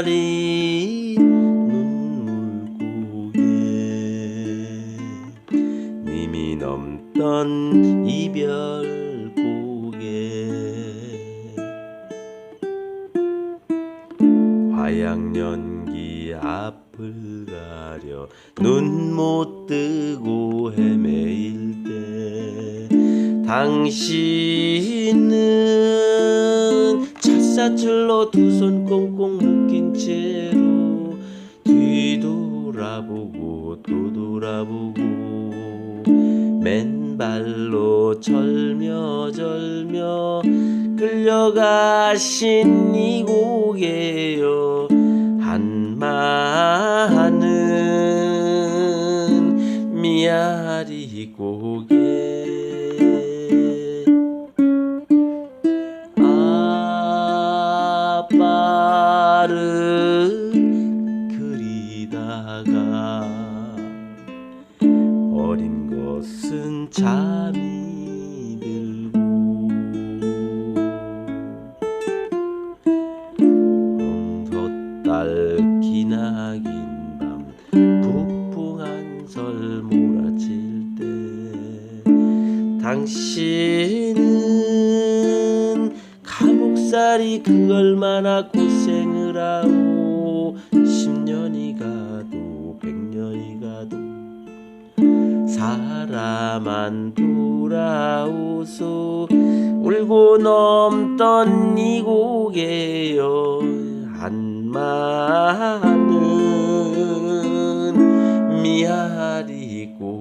달이 눈물고개. 님이 넘던 이별고개. 화양연기 앞을 가려 눈 못 뜨고 헤매일 때 당신은 사줄로 두 손 꽁꽁 묶인 채로 뒤돌아보고 또 돌아보고 맨발로 절며절며 끌려가신 이 고개여 한마는 미아리 고개 빠를 그리다가 어린 것은 잠이 들고 엉덧달 기나긴 밤 북풍한 설 몰아칠 때 당신은 감옥살이 그 얼마나 고생을 하오 십년이 가도 백년이 가도 사람만 돌아오소 울고 넘던 이 고개여 한마는 미아리 고